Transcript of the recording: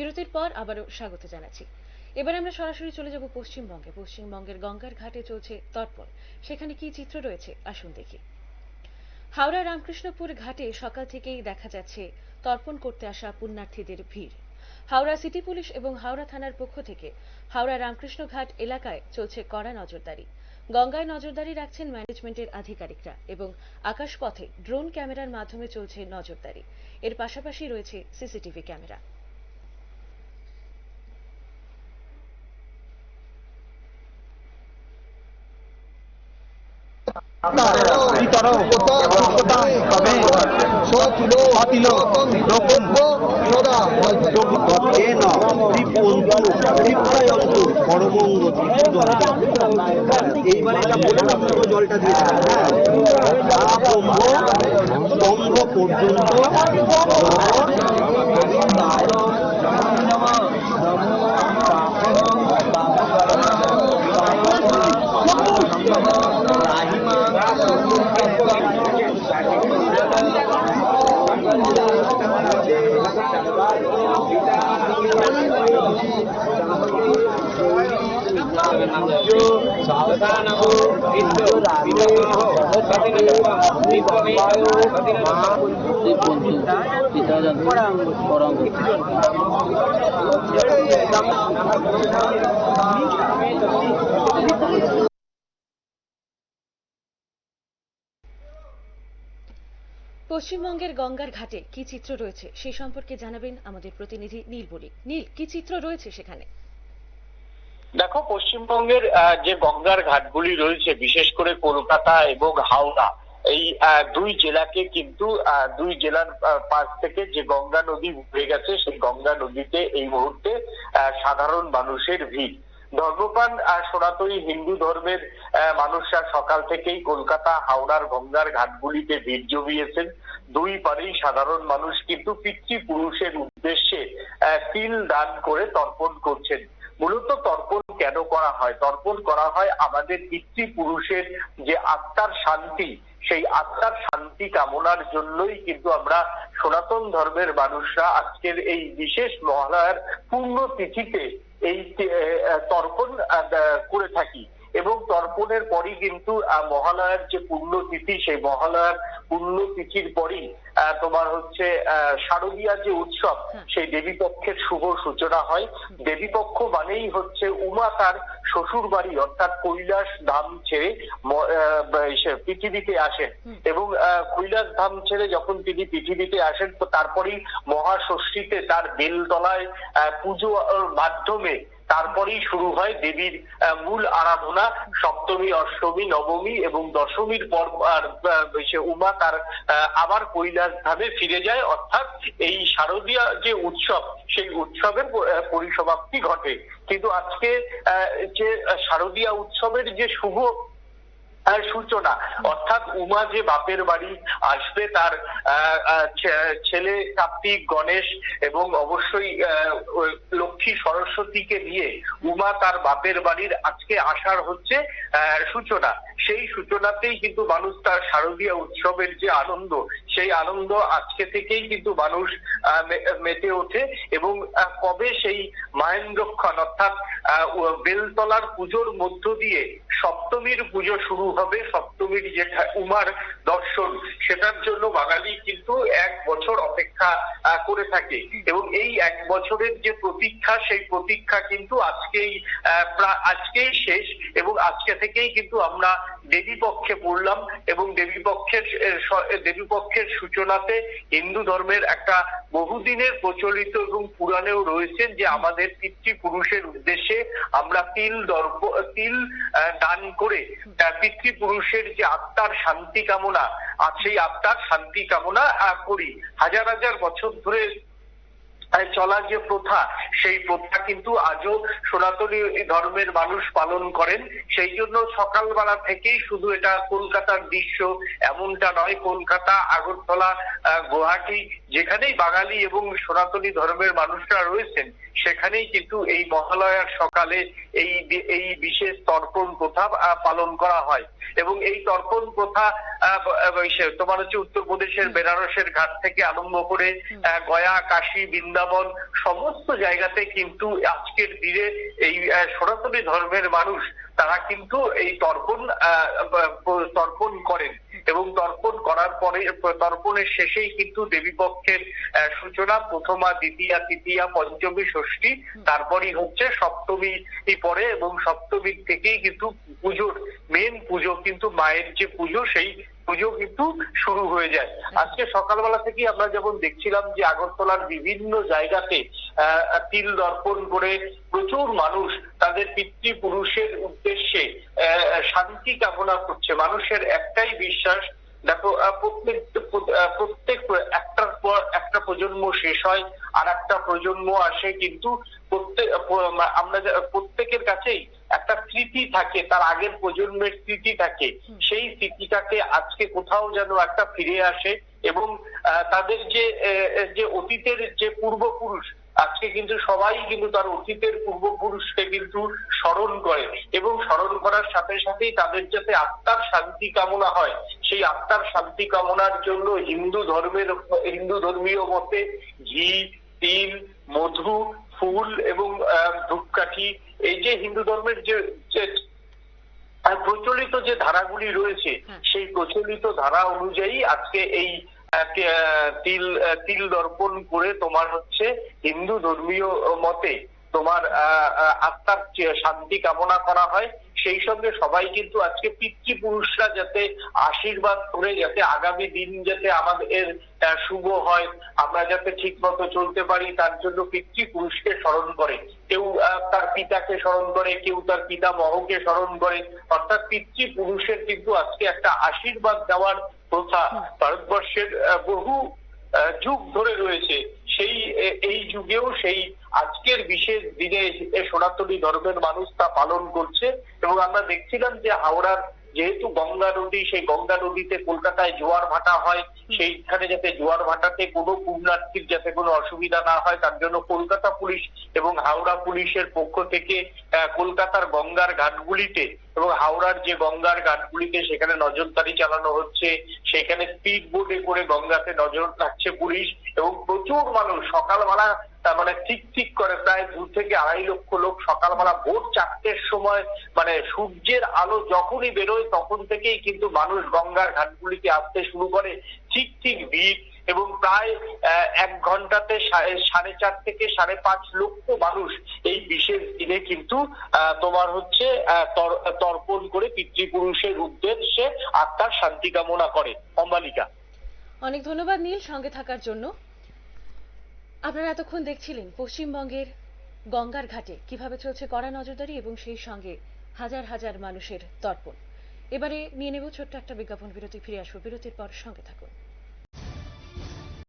বিরতির পর আবারও স্বাগত জানাচ্ছি। এবার আমরা সরাসরি চলে যাব পশ্চিমবঙ্গে। পশ্চিমবঙ্গের গঙ্গার ঘাটে চলছে তর্পণ সেখানে কি চিত্র রয়েছে, আসুন দেখি। হাওড়া রামকৃষ্ণপুর ঘাটে সকাল থেকেই দেখা যাচ্ছে তর্পণ করতে আসা পুণ্যার্থীদের ভিড়। হাওড়া সিটি পুলিশ এবং হাওড়া থানার পক্ষ থেকে হাওড়া রামকৃষ্ণ ঘাট এলাকায় চলছে কড়া নজরদারি। গঙ্গায় নজরদারি রাখছেন ম্যানেজমেন্টের আধিকারিকরা এবং আকাশপথে ড্রোন ক্যামেরার মাধ্যমে চলছে নজরদারি। এর পাশাপাশি রয়েছে সিসিটিভি ক্যামেরা। বিতরণ প্রদান তবে জলটা দিয়ে পশ্চিমবঙ্গের গঙ্গার ঘাটে কি চিত্র রয়েছে সেই সম্পর্কে জানাবেন আমাদের প্রতিনিধি নীল বণিক। নীল, কি চিত্র রয়েছে সেখানে? দেখো, পশ্চিমবঙ্গের যে গঙ্গার ঘাটগুলি রয়েছে, বিশেষ করে কলকাতা এবং হাওড়া, এই দুই জেলাকে কিন্তু দুই জেলার পাশ থেকে যে গঙ্গা নদী উঠে গেছে, সেই গঙ্গা নদীতে এই মুহূর্তে সাধারণ মানুষের ভিড়। ধর্মপ্রাণ সনাতনী হিন্দু ধর্মের মানুষরা সকাল থেকেই কলকাতা, হাওড়ার গঙ্গার ঘাটগুলিতে ভিড় জমিয়েছেন। দুই পারেই সাধারণ মানুষ কিন্তু পিতৃপুরুষের উদ্দেশ্যে তিল দান করে তর্পণ করছেন। মূলত তর্পণ কেন করা হয়? তর্পণ করা হয় আমাদের পিতৃপুরুষের যে আত্মার শান্তি, সেই আত্মার শান্তি কামনার জন্যই কিন্তু আমরা সনাতন ধর্মের মানুষরা আজকের এই বিশেষ মহালয়ার পূর্ণ তিথিতে এই তর্পণ করে থাকি। এবং তর্পণের পরই কিন্তু মহালয়ার যে পুণ্যতিথি সেই মহালয়ার পুণ্যতিথির পরই তোমার হচ্ছে শারদীয়া যে উৎসব। সেই দেবী পক্ষের শুভ সূচনা হয়। দেবী পক্ষ মানেই হচ্ছে উমা তার শ্বশুর বাড়ি অর্থাৎ কৈলাস ধাম ছেড়ে পৃথিবীতে আসেন। এবং আহ, কৈলাস ধাম ছেড়ে যখন তিনি পৃথিবীতে আসেন তো তারপরেই মহাষষ্ঠীতে তার বেলতলায় আহ, পুজো মাধ্যমে তারপরেই শুরু হয় দেবীর মূল আরাধনা, সপ্তমী, অষ্টমী, নবমী এবং দশমীর পর উমা তার আবার কৈলাস ধামে ফিরে যায়। অর্থাৎ এই শারদীয় যে উৎসব, সেই উৎসবের পরিসমাপ্তি ঘটে। কিন্তু আজকে যে শারদীয়া উৎসবের যে শুভ সূচনা, অর্থাৎ উমা যে বাপের বাড়ি আসবে তার ছেলে কার্তিক, গণেশ এবং অবশ্যই লক্ষ্মী সরস্বতীকে নিয়ে উমা তার বাপের বাড়ির আজকে আসার হচ্ছে সূচনা। সেই সূচনাতেই কিন্তু মানুষ তার শারদীয় উৎসবের যে আনন্দ, সেই আনন্দ আজকে থেকেই কিন্তু মানুষ মেতে ওঠে এবং কবে সেই মায়েন্দ্রক্ষণ অর্থাৎ বেলতলার পুজোর মধ্য দিয়ে সপ্তমীর পুজো শুরু হবে, সপ্তমীর যে উমার দর্শন, সেটার জন্য বাঙালি কিন্তু এক বছর অপেক্ষা করে থাকে। এবং এই এক বছরের যে প্রতীক্ষা সেই প্রতীক্ষা কিন্তু আজকেই আজকেই শেষ এবং আজকে থেকেই কিন্তু আমরা দেবী পক্ষে পড়লাম এবং দেবী পক্ষের দেবী পক্ষের সূচনাতে হিন্দু ধর্মের একটা বহুদিনের প্রচলিত এবং পুরাণেও রয়েছেন যে আমাদের পিতৃপুরুষের উদ্দেশ্যে আমরা তিল দর্প, তিল দান করে পিতৃপুরুষের যে আত্মার শান্তি কামনা সেই আত্মার শান্তি কামনা করি। হাজার হাজার বছর ধরে আহ, চলা যে প্রথা সেই প্রথা কিন্তু আজও সনাতনী ধর্মের মানুষ পালন করেন। সেই জন্য সকালবেলা থেকেই শুধু এটা কলকাতার দৃশ্য এমনটা নয় কলকাতা আগরতলা গুয়াহাটি যেখানেই বাঙালি এবং সনাতনী ধর্মের মানুষরা রয়েছেন সেখানেই কিন্তু এই মহালয়ার সকালে এই এই বিশেষ তর্পণ প্রথা পালন করা হয়। এবং এই তর্পণ প্রথা তোমার হচ্ছে উত্তরপ্রদেশের বেনারসের ঘাট থেকে আরম্ভ করে গয়া কাশী বৃন্দাবন সমস্ত জায়গাতে কিন্তু আজকের দিনে এই সনাতনী ধর্মের মানুষ তারা কিন্তু এই তর্পণ তর্পণ করেন। এবং তর্পণ করার পরে তর্পণের শেষেই কিন্তু দেবী পক্ষের আহ, সূচনা প্রথমা দ্বিতীয়া তৃতীয়া পঞ্চমী ষষ্ঠী তারপরই হচ্ছে সপ্তমী পরে এবং সপ্তমী থেকেই কিন্তু পুজোর মেন পুজো, কিন্তু মায়ের যে পুজো, সেই পুজো কিন্তু শুরু হয়ে যায়। আজকে সকালবেলা থেকেই আমরা যেমন দেখছিলাম যে আগরতলার বিভিন্ন জায়গাতে তিল দর্পণ করে প্রচুর মানুষ তাদের পিতৃপুরুষের উদ্দেশ্যে শান্তি কামনা করছে। মানুষের একটাই বিশ্বাস দেখো প্রত্যেক প্রত্যেক একটার পর একটা প্রজন্ম শেষ হয় আর একটা প্রজন্ম আসে কিন্তু প্রত্যেক আমরা প্রত্যেকের কাছেই একটা স্মৃতি থাকে তার আগের প্রজন্মের স্মৃতি থাকে। সেই স্মৃতিটাকে আজকে কোথাও যেন একটা ফিরে আসে এবং আহ, তাদের যে যে অতীতের যে পূর্বপুরুষ আজকে কিন্তু সবাই কিন্তু তার অতীতের পূর্বপুরুষকে কিন্তু স্মরণ করে এবং স্মরণ করার সাথে সাথেই তাদের যাতে আত্মার শান্তি কামনা হয় সেই আত্মার শান্তি কামনার জন্য হিন্দু ধর্মের হিন্দু ধর্মীয় মতে ঘি তিল মধু ফুল এবং ধূপকাঠি এই যে হিন্দু ধর্মের যে প্রচলিত যে ধারাগুলি রয়েছে। সেই প্রচলিত ধারা অনুযায়ী আজকে এই তিল তিল দর্পণ করে তোমার হচ্ছে হিন্দু ধর্মীয় মতে তোমার আত্মার শান্তি কামনা করা হয় সেই সঙ্গে সবাই কিন্তু আজকে পিতৃপুরুষরা যাতে আশীর্বাদ করে যাতে আগামী দিন যাতে আমাদের শুভ হয় আমরা যাতে ঠিক মতো চলতে পারি তার জন্য পিতৃপুরুষকে স্মরণ করে। কেউ তার পিতাকে স্মরণ করে কেউ তার পিতা মহকে স্মরণ করে। অর্থাৎ পিতৃপুরুষের কিন্তু আজকে একটা আশীর্বাদ দেওয়ার প্রথা ভারতবর্ষের বহু যুগ ধরে রয়েছে। সেই এই যুগেও সেই আজকের বিশেষ দিনে সনাতনী ধর্মের মানুষ তা পালন করছে এবং আমরা দেখছিলাম যে হাওড়ার যেহেতু গঙ্গা নদী, সেই গঙ্গা নদীতে কলকাতায় জোয়ার ভাটা হয়, সেইখানে যাতে জোয়ার ভাটাতে কোনো পুণ্যার্থীর যাতে কোনো অসুবিধা না হয়, তার জন্য কলকাতা পুলিশ এবং হাওড়া পুলিশের পক্ষ থেকে কলকাতার গঙ্গার ঘাটগুলিতে এবং হাওড়ার যে গঙ্গার ঘাটগুলিতে সেখানে নজরদারি চালানো হচ্ছে, সেখানে স্পিড বোটে করে গঙ্গাতে নজর রাখছে পুলিশ এবং প্রচুর মানুষ, সকালবেলা তার মানে ঠিক ঠিক করে প্রায় দু থেকে আড়াই লক্ষ লোক সকালবেলা ভোর চারটের সময় মানে সূর্যের আলো যখনই বেরোয় তখন থেকেই কিন্তু মানুষ গঙ্গার ঘাটগুলিতে আসতে শুরু করে। ঠিক ঠিক ভিড় এবং প্রায় এক ঘন্টাতে সাড়ে চার থেকে সাড়ে পাঁচ লক্ষ মানুষ এই বিশেষ দিনে কিন্তু তোমার হচ্ছে তর্পণ করে পিতৃপুরুষের উদ্দেশ্যে আত্মার শান্তি কামনা করে। অম্বালিকা। অনেক ধন্যবাদ নীল, সঙ্গে থাকার জন্য। আপনারা এতক্ষণ দেখছিলেন পশ্চিমবঙ্গের গঙ্গার ঘাটে কীভাবে চলছে কড়া নজরদারি এবং সেই সঙ্গে হাজার হাজার মানুষের তর্পণ। এবারে নিয়ে নেব ছোট্ট একটা বিজ্ঞাপন, বিরতি, ফিরে আসব। বিরতির পর সঙ্গে থাকুন।